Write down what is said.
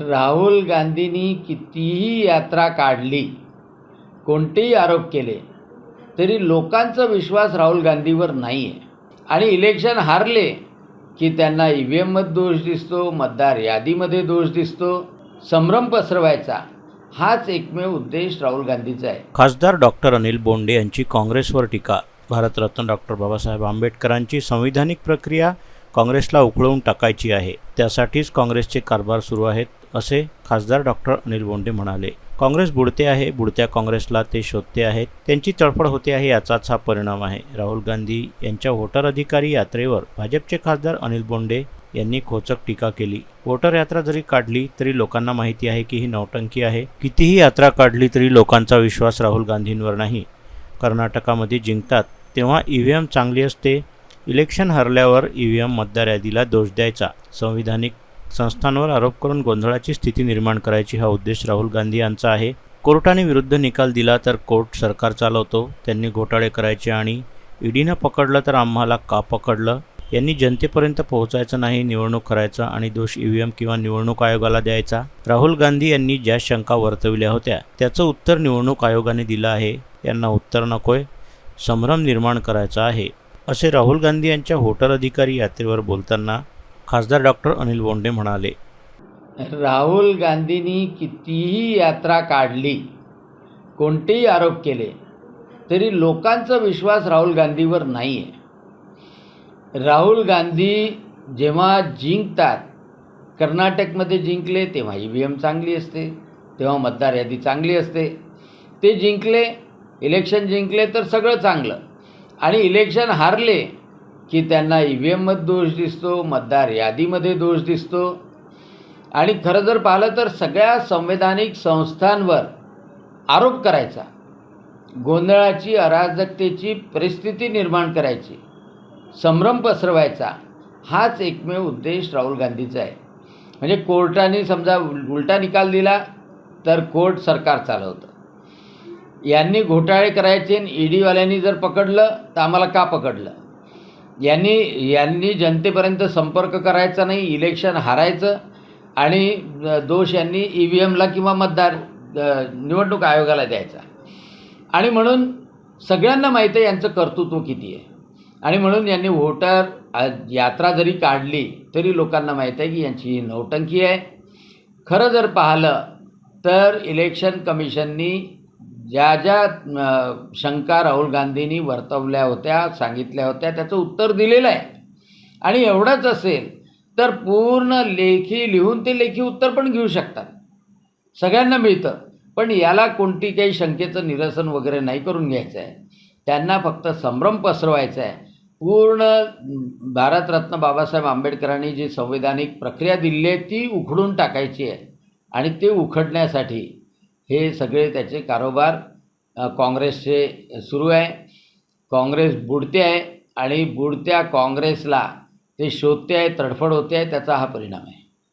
राहुल गांधींनी कितीही यात्रा काढली कोणतेही आरोप केले तरी लोकांचा विश्वास राहुल गांधीवर नाही आहे आणि इलेक्शन हारले की त्यांना ई व्ही एममध्ये दोष दिसतो मतदार यादीमध्ये दोष दिसतो संभ्रम पसरवायचा हाच एकमेव उद्देश राहुल गांधीचा आहे. खासदार डॉक्टर अनिल बोंडे यांची काँग्रेसवर टीका. भारतरत्न डॉक्टर बाबासाहेब आंबेडकरांची संविधानिक प्रक्रिया काँग्रेसला उकळवून टाकायची आहे. त्यासाठीच काँग्रेसचे कारभार सुरू आहेत असे खासदार डॉक्टर अनिल बोंडे म्हणाले. काँग्रेस बुडते आहे बुडत्या काँग्रेसला ते शोधते आहेत त्यांची तडफड होते आहे याचाच हा परिणाम आहे. राहुल गांधी यांच्या व्होटर अधिकारी यात्रेवर भाजपचे खासदार अनिल बोंडे यांनी खोचक टीका केली. वोटर यात्रा जरी काढली तरी लोकांना माहिती आहे की ही नौटंकी आहे. कितीही यात्रा काढली तरी लोकांचा विश्वास राहुल गांधींवर नाही. कर्नाटकामध्ये जिंकतात तेव्हा ई व्ही एम चांगली असते इलेक्शन हरल्यावर ई व्ही एम मतदार यादीला दोष द्यायचा. संविधानिक संस्थांवर आरोप करून गोंधळाची स्थिती निर्माण करायची हा उद्देश राहुल गांधी यांचा आहे. कोर्टाने विरुद्ध निकाल दिला तर कोर्ट सरकार चालवतो त्यांनी घोटाळे करायचे आणि ईडीनं पकडलं तर आम्हाला का पकडलं? यांनी जनतेपर्यंत पोहोचायचं नाही निवडणूक करायचं आणि दोष ई व्ही एम किंवा निवडणूक आयोगाला द्यायचा? राहुल गांधी यांनी ज्या शंका वर्तविल्या होत्या त्याचं उत्तर निवडणूक आयोगाने दिलं आहे. यांना उत्तर नकोय. संभ्रम निर्माण करायचा आहे. असे राहुल गांधी यांच्या होटल अधिकारी यात्रेवर बोलताना खासदार डॉक्टर अनिल बोंडे म्हणाले राहुल गांधींनी कितीही यात्रा काढली कोणतेही आरोप केले तरी लोकांचा विश्वास राहुल गांधीवर नाही आहे राहुल गांधी जेव्हा जिंकतात कर्नाटकमध्ये जिंकले तेव्हा ई व्ही एम चांगली असते तेव्हा मतदार यादी चांगली असते. ते जिंकले इलेक्शन जिंकले तर सगळं चांगलं. आणि इलेक्शन हारले की त्यांना ई व्ही एममध्ये दोष दिसतो मतदार यादीमध्ये दोष दिसतो. आणि खरं जर पाहिलं तर सगळ्या संवैधानिक संस्थांवर आरोप करायचा. गोंधळाची अराजकतेची परिस्थिती निर्माण करायची. संभ्रम पसरवायचा. हाच एकमेव उद्देश राहुल गांधीचा आहे. म्हणजे कोर्टाने समजा उलटा निकाल दिला तर कोर्ट सरकार चालवतं. यांनी घोटाळे करायचे आणि ईडीवाल्यांनी जर पकडलं तर आम्हाला का पकडलं? यांनी यांनी जनतेपर्यंत संपर्क करायचा नाही इलेक्शन हारायचं आणि दोष यांनी ई व्ही एमला किंवा मतदार निवडणूक आयोगाला द्यायचा. आणि म्हणून सगळ्यांना माहीत आहे यांचं कर्तृत्व किती आहे. आणि म्हणून यांनी व्होटर यात्रा जरी काढली तरी लोकांना माहीत आहे की यांची ही नौटंकी आहे. खरं जर पाहिलं तर इलेक्शन कमिशननी ज्या ज्या शंका राहुल गांधींनी वर्तवल्या होत्या सांगितल्या होत्या त्याचं उत्तर दिलेलं आहे. आणि एवढंच असेल तर पूर्ण लेखी लिहून ते लेखी उत्तर पण घेऊ शकतात. सगळ्यांना मिळतं. पण याला कोणती काही शंकेचं निरसन वगैरे नाही करून घ्यायचं आहे त्यांना फक्त संभ्रम पसरवायचा आहे पूर्ण भारतरत्न बाबासाहेब आंबेडकरांनी जी संवैधानिक प्रक्रिया दिली आहे ती उखडून टाकायची आहे. आणि ते उखडण्यासाठी हे सगळे त्याचे कारोबार काँग्रेसचे सुरू आहे. काँग्रेस बुडते आहे आणि बुडत्या काँग्रेसला ते शोधते आहे तडफड होते आहे त्याचा हा परिणाम आहे.